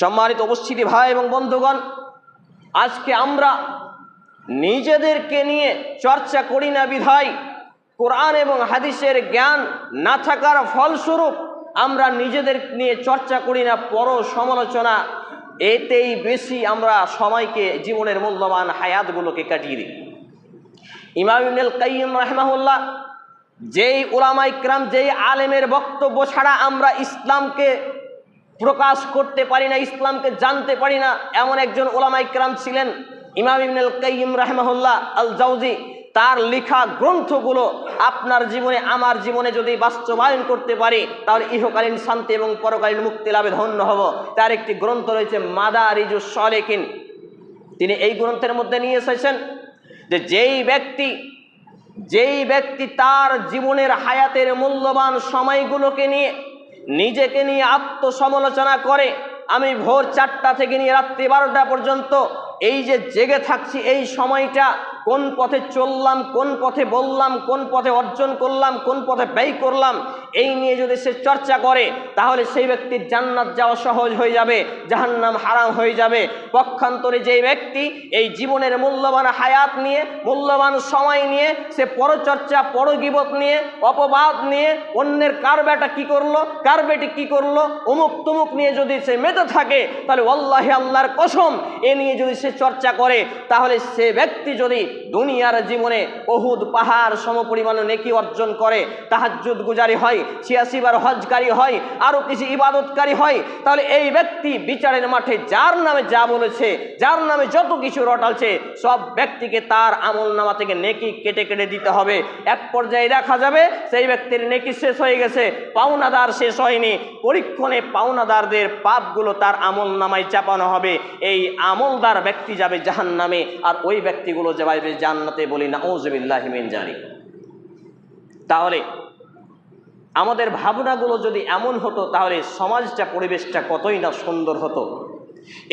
সম্মানিত উপস্থিতি ভাই এবং বন্ধুগণ, আজকে আমরা নিজেদেরকে নিয়ে চর্চা করি না বিধায়, কোরআন এবং হাদিসের জ্ঞান না থাকার ফলস্বরূপ আমরা নিজেদের নিয়ে চর্চা করি না পর সমালোচনা, এতেই বেশি আমরা সময়কে, জীবনের মূল্যবান হায়াতগুলোকে কাটিয়ে দিই। ইমাম কাইয়িম রাহমাহুল্লাহ যেই উলামা ইকরাম যেই আলেমের বক্তব্য ছাড়া আমরা ইসলামকে প্রকাশ করতে পারি না, ইসলামকে জানতে পারি না, এমন একজন ওলামা ইকরাম ছিলেন, ইমাম ইবনুল কাইয়িম রাহমাহুল্লাহ আল জাউজি তার লেখা গ্রন্থগুলো আপনার জীবনে, আমার জীবনে যদি বাস্তবায়ন করতে পারি, তাহলে ইহকালীন শান্তি এবং পরকালীন মুক্তি লাভে ধন্য হব। তার একটি গ্রন্থ রয়েছে, মাদারিজু সলেকিন। তিনি এই গ্রন্থের মধ্যে নিয়ে এসেছেন যে, যেই ব্যক্তি যেই ব্যক্তি তার জীবনের হায়াতের মূল্যবান সময়গুলোকে নিয়ে নিজেকে নিয়ে আত্মসমালোচনা করে। আমি ভোর চারটা থেকে নিয়ে রাত্রি বারোটা পর্যন্ত এই যে জেগে থাকছি এই সময়টা কোন পথে চললাম, কোন পথে বললাম, কোন পথে অর্জন করলাম, কোন পথে ব্যয় করলাম, এই নিয়ে যদি সে চর্চা করে, তাহলে সেই ব্যক্তির জান্নাত যাওয়া সহজ হয়ে যাবে, জাহান্নাম হারাম হয়ে যাবে। পক্ষান্তরে যেই ব্যক্তি এই জীবনের মূল্যবান হায়াত নিয়ে, মূল্যবান সময় নিয়ে, সে পরচর্চা, পরগিবত নিয়ে, অপবাদ নিয়ে, অন্যের কার বেটা কি করল কার বেটি কি করল, অমুক তুমুক নিয়ে যদি সে মেতে থাকে, তাহলে আল্লাহ আল্লাহর কসম, এ নিয়ে যদি সে চর্চা করে, তাহলে সে ব্যক্তি যদি দুনিয়ার জীবনে অহুদ পাহাড় সমপরিমাণ নেকি অর্জন করে, তাহাজ্জুদ গুজারি হয়, ছিয়াশি বার হজকারী হয় আরও কিছু ইবাদতকারী হয়, তাহলে এই ব্যক্তি বিচারের মাঠে যার নামে যা বলেছে, যার নামে যত কিছু রটালছে, সব ব্যক্তিকে তার আমল নামা থেকে নেকি কেটে কেটে দিতে হবে। এক পর্যায়ে দেখা যাবে সেই ব্যক্তির নেকি শেষ হয়ে গেছে, পাওনাদার শেষ হয়নি। পরীক্ষণে পাওনাদারদের পাপগুলো তার আমল নামায় চাপানো হবে। এই আমলদার ব্যক্তি যাবে জাহান নামে আর ওই ব্যক্তিগুলো যাবে জান্নাতে বলি না ওজবিল্লাহিমিন জানি তাহলে আমাদের ভাবনাগুলো যদি এমন হতো, তাহলে সমাজটা, পরিবেশটা কতই না সুন্দর হতো।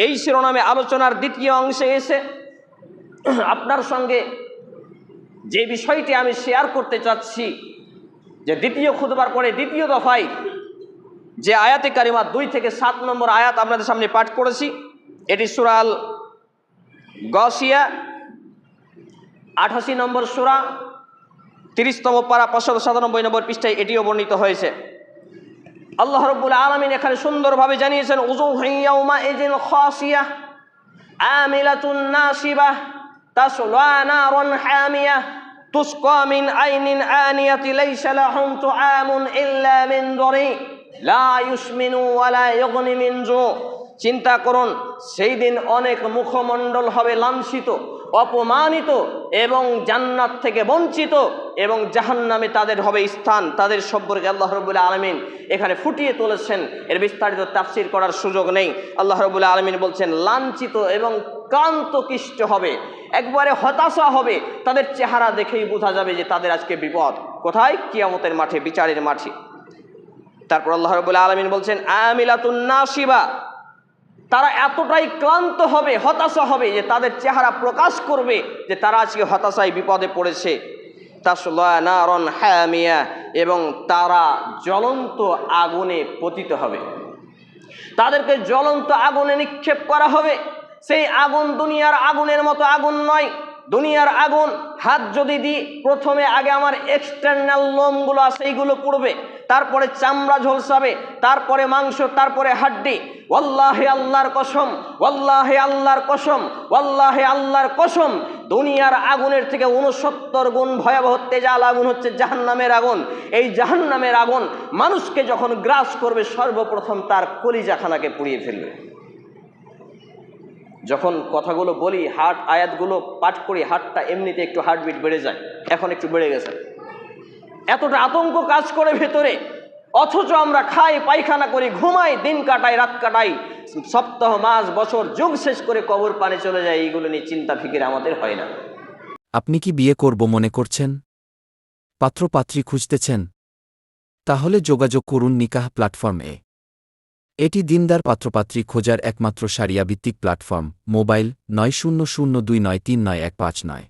এই শিরোনামে আলোচনার দ্বিতীয় অংশে এসে আপনার সঙ্গে যে বিষয়টি আমি শেয়ার করতে চাচ্ছি, যে দ্বিতীয় খুদবার পরে দ্বিতীয় দফায় যে আয়াতে কারিমা দুই থেকে সাত নম্বর আয়াত আপনাদের সামনে পাঠ করেছি, এটি সুরাল গসিয়া আঠাশি নম্বর সুরা, তিরিশতম পারা পাঁচশো সাতানব্বই নম্বর পৃষ্ঠায় এটিও বর্ণিত হয়েছে। আল্লাহ রব্বুল আলমিন এখানে সুন্দরভাবে জানিয়েছেন উজু হাইয়াউমা এজিন খাসিয়া আমিলাতুন আইনিন লা চিন্তা করুন, সেই দিন অনেক মুখমণ্ডল হবে লাঞ্ছিত, অপমানিত এবং জান্নাত থেকে বঞ্চিত এবং জাহান্নামে তাদের হবে স্থান, তাদের সম্পর্কে আল্লাহ রবুল্লা আলমিন এখানে ফুটিয়ে তুলেছেন। এর বিস্তারিত তাফসির করার সুযোগ নেই। আল্লাহ রবুল্লা আলমিন বলছেন, লাঞ্ছিত এবং ক্লান্তকিষ্ট হবে, একবারে হতাশা হবে, তাদের চেহারা দেখেই বোঝা যাবে যে তাদের আজকে বিপদ। কোথায়? কিয়ামতের মাঠে, বিচারের মাঠে। তারপর আল্লাহ রবুল্লা আলমিন বলছেন, আমিলাতুন নাসিবা তারা এতটাই ক্লান্ত হবে, হতাশা হবে যে তাদের চেহারা প্রকাশ করবে যে তারা আজকে হতাশায় বিপদে পড়েছে। তাসলানারন হ্যামিয়া এবং তারা জ্বলন্ত আগুনে পতিত হবে। তাদেরকে জ্বলন্ত আগুনে নিক্ষেপ করা হবে। সেই আগুন দুনিয়ার আগুনের মতো আগুন নয়, দুনিয়ার আগুন। হাত যদি দিই, প্রথমে আগে আমার এক্সটার্নাল লোমগুলো আছে, এইগুলো পড়বে। তারপরে চামড়া ঝলসাবে, তারপরে মাংস, তারপরে হাড্ডি ওয়াল্লাহে আল্লাহর কসম, ওয়াল্লাহে আল্লাহর কসম, ওয়াল্লাহে আল্লাহর কসম। দুনিয়ার আগুনের থেকে উনসত্তর গুণ ভয়াবহ তেজাল আগুন হচ্ছে জাহান্নামের আগুন। এই জাহান্নামের আগুন মানুষকে যখন গ্রাস করবে, সর্বপ্রথম তার কলিজাখানাকে পুড়িয়ে ফেলবে। যখন কথাগুলো বলি হার্ট আয়াতগুলো পাঠ করি হার্টটা এমনিতে একটু হার্টবিট বেড়ে যায়। এখন একটু বেড়ে গেছে। এতটা আতঙ্ক কাজ করে ভেতরে। অথচ আমরা খাই, পায়খানা করি, ঘুমাই, দিন কাটাই, রাত কাটাই। সপ্তাহ, মাস, বছর, যুগ শেষ করে কবর পানে চলে যায় এইগুলো নিয়ে চিন্তা, ফিকির আমাদের হয় না। আপনি কি বিয়ে করব মনে করছেন? পাত্রপাত্রী খুঁজতেছেন? তাহলে যোগাযোগ করুন নিকাহ প্ল্যাটফর্মে এটি দিনদার পাত্রপাত্রী খোঁজার একমাত্র সারিয়াভিত্তিক প্ল্যাটফর্ম, মোবাইল নয় শূন্য শূন্য দুই নয় তিন নয় এক পাঁচ নয়।